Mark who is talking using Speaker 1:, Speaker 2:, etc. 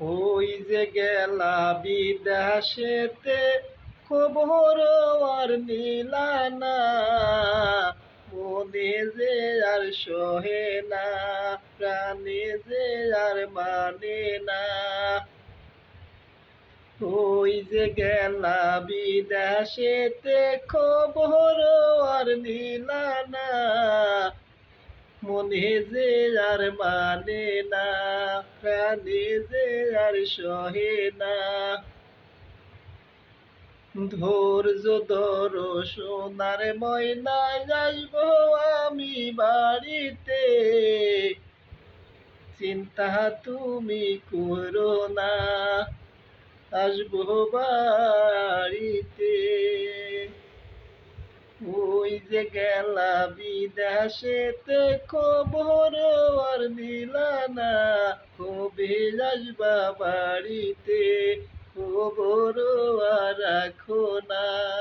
Speaker 1: ওই যে গেলা বিদেশেতে খবর আর নিলানা মনে যে আর সহে না, প্রাণে যে আর মানে না। ওই যে গেলা বিদেশেতে খবর আর আর মানে না, প্রাণে যে সহে না। ধৈর্য ধর সোনার ময়নায় আসব আমি বাড়িতে। চিন্তা তুমি করো না, আসব বাড়িতে যে গেলা বিদেশেতে খবর আর নিলা না। কবে আসবা বাড়িতে? খবর আর রাখো না।